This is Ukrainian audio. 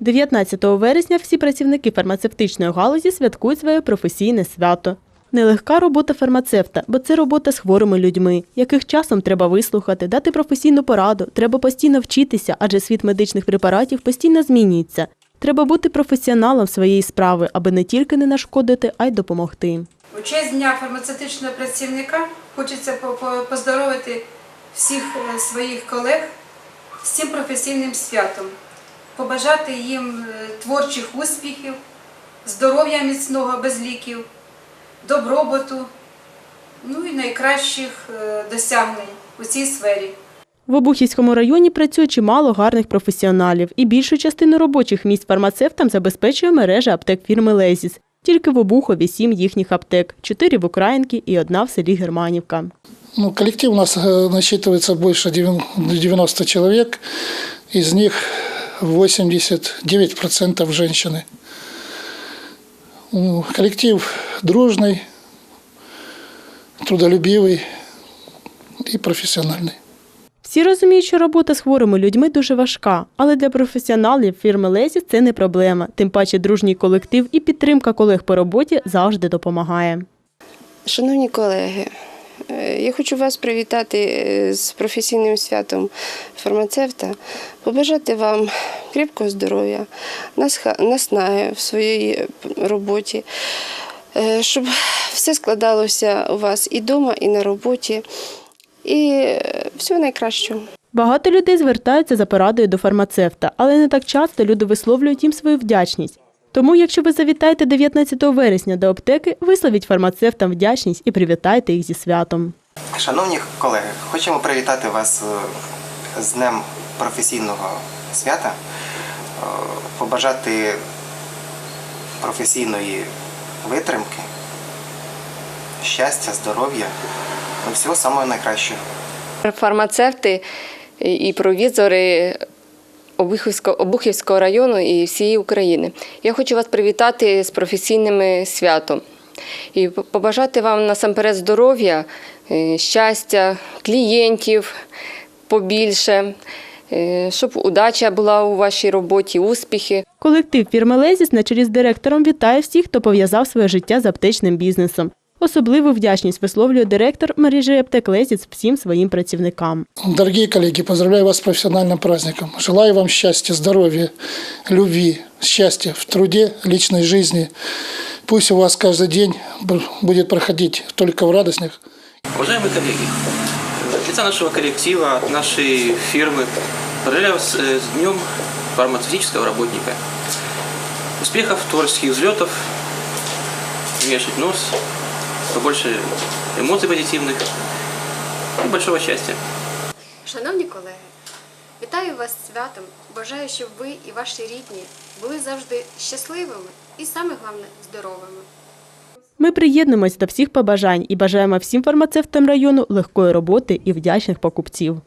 19 вересня всі працівники фармацевтичної галузі святкують своє професійне свято. Нелегка робота фармацевта, бо це робота з хворими людьми, яких часом треба вислухати, дати професійну пораду, треба постійно вчитися, адже світ медичних препаратів постійно змінюється. Треба бути професіоналом своєї справи, аби не тільки не нашкодити, а й допомогти. У честь дня фармацевтичного працівника хочеться по- по- поздоровити всіх е, своїх колег з цим професійним святом, побажати їм е, творчих успіхів, здоров'я міцного без ліків, добробуту, ну і найкращих е, досягнень у цій сфері. В Обухівському районі працює чимало гарних професіоналів, і більшу частину робочих місць фармацевтам забезпечує мережа аптек фірми Лезіс. Тільки в Обухові сім їхніх аптек, чотири в Українки і одна в селі Германівка. Ну, коллектив у нас э, насчитывается больше девян- 90 человек, из них 89% женщины. Ну, Коллектив дружный, трудолюбивый и профессиональный. Всі розуміють, що робота з хворими людьми дуже важка, але для професіоналів фірми Лезіс це не проблема. Тим паче дружній колектив і підтримка колег по роботі завжди допомагає. Шановні колеги, е, я хочу вас привітати е, з професійним святом фармацевта, побажати вам крепкого здоров'я, наснаги в своїй роботі, е, щоб все складалося у вас і вдома, і на роботі. І е, всього найкращого. Багато людей звертаються за порадою до фармацевта, але не так часто люди висловлюють їм свою вдячність. Тому, якщо ви завітаєте 19 вересня до аптеки, висловіть фармацевтам вдячність і привітайте їх зі святом. Шановні колеги, хочемо привітати вас е, з Днем професійного свята, е, побажати професійної витримки, щастя, здоров'я, всього самого найкращого. Фармацевти і провізори Обухівського, району і всієї України. Я хочу вас привітати з професійним святом і побажати вам насамперед здоров'я, е, щастя, клієнтів побільше, е, щоб удача була у вашій роботі, успіхи. Колектив фірми Лезіс на чолі з директором вітає всіх, хто пов'язав своє життя з аптечним бізнесом. Особливу вдячність висловлює директор мережі аптек Лезіс всім своїм працівникам. Дорогие коллеги, поздравляю вас с профессиональным праздником. Желаю вам счастья, здоровья, любви, счастья в труде, личной жизни. Пусть у вас каждый день б- будет проходить только в радостных Уважаемые коллеги, от лица нашего коллектива, от нашей фирмы поздравляю вас э, с Днем фармацевтического работника. Успехов, творческих взлетов, не вешать нос, побольше эмоций позитивных и большого счастья. Шановні колеги, вітаю вас святом. Бажаю, щоб ви і ваші рідні були завжди щасливими і саме головне здоровими. Ми приєднуємось до всіх побажань і бажаємо всім фармацевтам району легкої роботи і вдячних покупців.